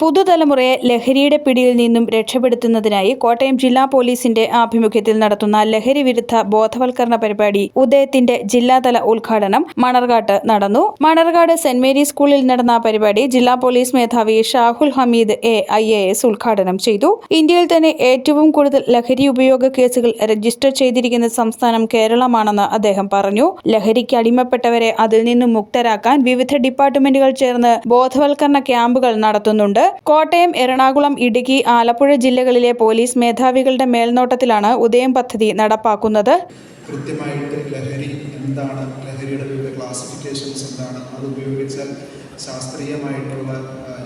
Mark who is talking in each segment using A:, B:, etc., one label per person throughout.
A: പുതുതലമുറയെ ലഹരിയുടെ പിടിയിൽ നിന്നും രക്ഷപ്പെടുത്തുന്നതിനായി കോട്ടയം ജില്ലാ പോലീസിന്റെ ആഭിമുഖ്യത്തിൽ നടത്തുന്ന ലഹരി വിരുദ്ധ ബോധവൽക്കരണ പരിപാടി ഉദയത്തിന്റെ ജില്ലാതല ഉദ്ഘാടനം മണർകാട്ട് നടന്നു. മണർകാട് സെന്റ് മേരി സ്കൂളിൽ നടന്ന പരിപാടി ജില്ലാ പോലീസ് മേധാവി Shahul Hameed A I A S ഉദ്ഘാടനം ചെയ്തു. ഇന്ത്യയിൽ തന്നെ ഏറ്റവും കൂടുതൽ ലഹരി ഉപയോഗ കേസുകൾ രജിസ്റ്റർ ചെയ്തിരിക്കുന്ന സംസ്ഥാനം കേരളമാണെന്ന് അദ്ദേഹം പറഞ്ഞു. ലഹരിക്ക് അടിമപ്പെട്ടവരെ അതിൽ നിന്നും മുക്തരാക്കാൻ വിവിധ ഡിപ്പാർട്ട്മെന്റുകൾ ചേർന്ന് ബോധവൽക്കരണ ക്യാമ്പുകൾ നടത്തുന്നുണ്ട്. കോട്ടയം എറണാകുളം ഇടുക്കി ആലപ്പുഴ ജില്ലകളിലെ പോലീസ് മേധാവികളുടെ മേൽനോട്ടത്തിലാണ് ഉദയം പദ്ധതി നടപ്പാക്കുന്നത്.
B: കൃത്യമായിട്ട് ലഹരി എന്താണ് ലഹരിയുടെ വിവിധ ക്ലാസിഫിക്കേഷൻസ് എന്താണ് അത് ഉപയോഗിച്ചാൽ ശാസ്ത്രീയമായിട്ടുള്ള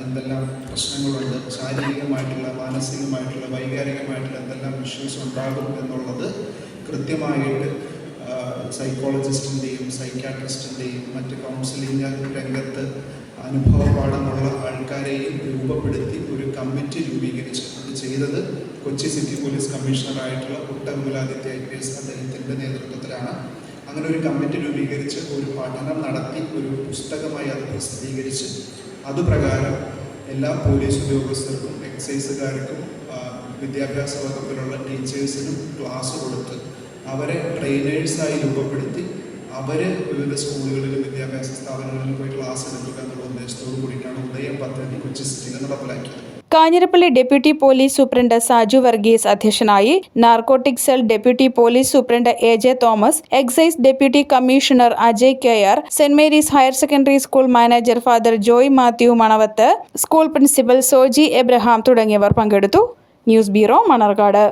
B: എന്തെല്ലാം പ്രശ്നങ്ങളുണ്ട് ശാരീരികമായിട്ടുള്ള മാനസികമായിട്ടുള്ള വൈകാരികമായിട്ടുള്ള എന്തെല്ലാം ഇഷ്യൂസ് ഉണ്ടാകും എന്നുള്ളത് കൃത്യമായിട്ട് സൈക്കോളജിസ്റ്റിന്റെയും സൈക്കാട്രിസ്റ്റിന്റെയും മറ്റ് കൗൺസിലിംഗ് രംഗത്ത് അനുഭവപാഠമുള്ള ആൾക്കാരെയും രൂപപ്പെടുത്തി ഒരു കമ്മിറ്റി രൂപീകരിച്ചു അത് ചെയ്തത് കൊച്ചി സിറ്റി പോലീസ് കമ്മീഷണറായിട്ടുള്ള കുട്ടകുലാദിത്യ ഐ പി എസ് അദ്ദേഹത്തിന്റെ നേതൃത്വത്തിലാണ്. അങ്ങനെ ഒരു കമ്മിറ്റി രൂപീകരിച്ച് ഒരു പഠനം നടത്തി ഒരു പുസ്തകമായി അത് പ്രസിദ്ധീകരിച്ച്. അതുപ്രകാരം എല്ലാ പോലീസ് ഉദ്യോഗസ്ഥർക്കും എക്സൈസുകാർക്കും വിദ്യാഭ്യാസ വകുപ്പിലുള്ള ടീച്ചേഴ്സിനും ക്ലാസ് കൊടുത്ത് അവരെ ട്രെയിനേഴ്സായി രൂപപ്പെടുത്തി അവർ വിവിധ സ്കൂളുകളിലും വിദ്യാഭ്യാസ സ്ഥാപനങ്ങളിലും പോയി ക്ലാസ് എടുക്കുക എന്നുള്ള ഉദ്ദേശത്തോടു കൂടിയിട്ടാണ് ഉദയം പദ്ധതി കൊച്ചി സിറ്റിയിൽ നടപ്പിലാക്കിയത്.
A: Kanjirappally deputy police superintendent Saju Varghese അധ്യക്ഷനായി narcotic cell deputy police superintendent A J Thomas excise deputy commissioner Ajay K R saint Mary's higher secondary school manager Father Joy Mathew Manavath school principal Soji Abraham തുടങ്ങിയവർ പങ്കെടുത്തു. News bureau Manarcad.